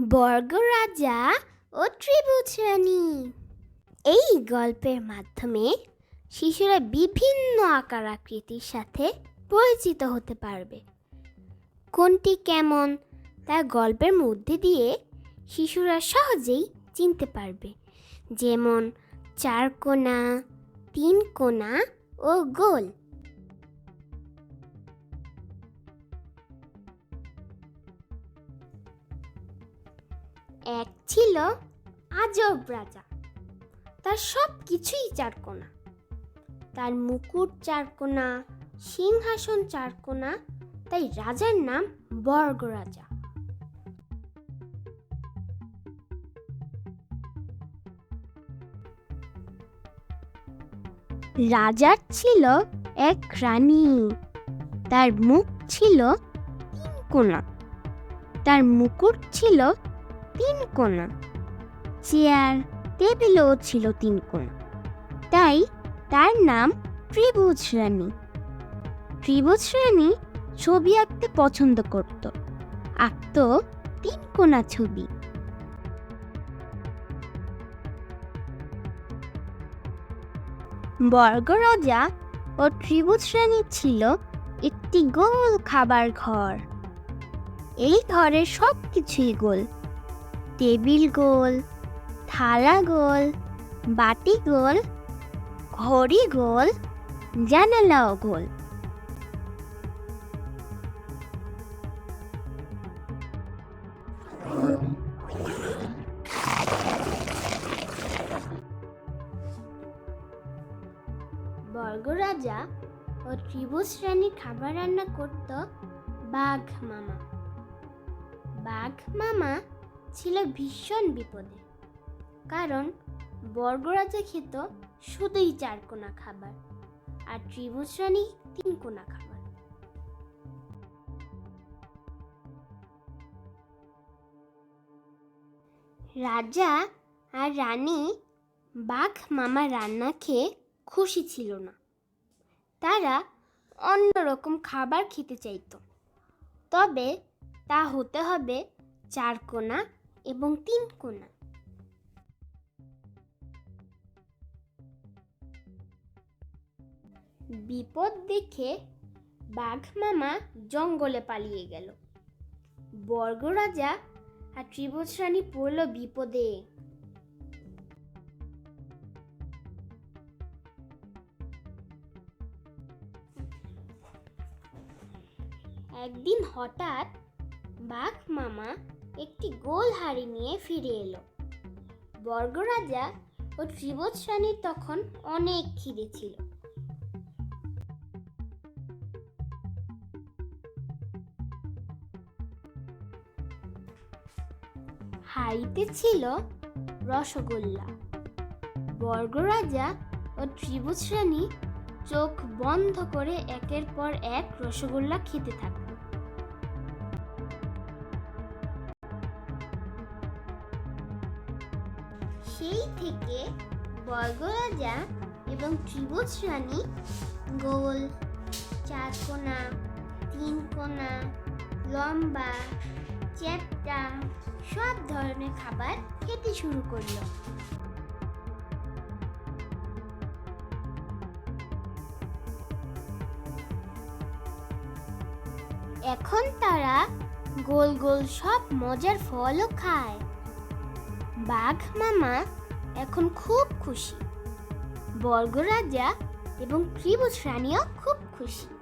বর্গ রাজা ও ত্রিভুজ রানী এই গল্পের মাধ্যমে শিশুরা বিভিন্ন আকার আকৃতির সাথে পরিচিত হতে পারবে। কোনটি কেমন তা গল্পের মধ্যে দিয়ে শিশুরা সহজেই চিনতে পারবে। যেমন চার কোনা তিন কোনা ও গোল। এক ছিল আজব রাজা। তার সব কিছুই চারকোনা। তার মুকুট চারকোনা, সিংহাসন চারকোনা, তাই রাজার নাম বর্গ রাজা। রাজার ছিল এক রানী। তার মুখ ছিল তিন কোনা তার মুকুট ছিল তিন কোনা। চেয়ার টেবিলও ছিল তিন কোনা। তাই তার নাম ত্রিভুজ রানী। ত্রিভুজ রানী ছবি আঁকতে পছন্দ করত। আঁকত তিন কোনা ছবি। বর্গ রাজা ও ত্রিভুজ রানী ছিল একটি গোল খাবার ঘর। এই ঘরের সব কিছুই গোল। টেবিল গোল, থালা গোল, বাটি গোল, ঘড়ি গোল, জানালাও গোল। বর্গরাজা ও ত্রিভুজ রানী খাবার রান্না করত বাঘ মামা। বাঘ মামা ছিল ভীষণ বিপদে। কারণ বর্গরাজা খেত শুধুই চার কোনা খাবার আর ত্রিভুজ রানী তিন কোনা খাবার। রাজা আর রানী বাঘ মামা রান্না খেয়ে খুশি ছিল না। তারা অন্যরকম খাবার খেতে চাইতো। তবে তা হতে হবে চার কোনা এবং তিন কোনা বিপদ দেখে বাঘ মামা জঙ্গলে পালিয়ে গেল। বর্গ রাজা আর ত্রিভুজ রানী পড়ল বিপদে। একদিন হঠাৎ বাঘ মামা একটি গোল হাড়ি নিয়ে ফিরে এলো। বর্গরাজা ও ত্রিভুজ রানীর তখন অনেক খিদে ছিল। হাড়িতে ছিল রসগোল্লা। বর্গরাজা ও ত্রিভুজ রানী চোখ বন্ধ করে একের পর এক রসগোল্লা খেতে থাকল সেই থেকে বর্গরাজা এবং ত্রিভুজ রানী গোল, চার কোনা তিন কোনা লম্বা, চ্যাপ্টা সব ধরনের খাবার খেতে শুরু করল। এখন তারা গোল গোল সব মজার ফলও খায়। বাঘ মামা এখন খুব খুশি। বর্গরাজা এবং ত্রিভুজ রানীও খুব খুশি।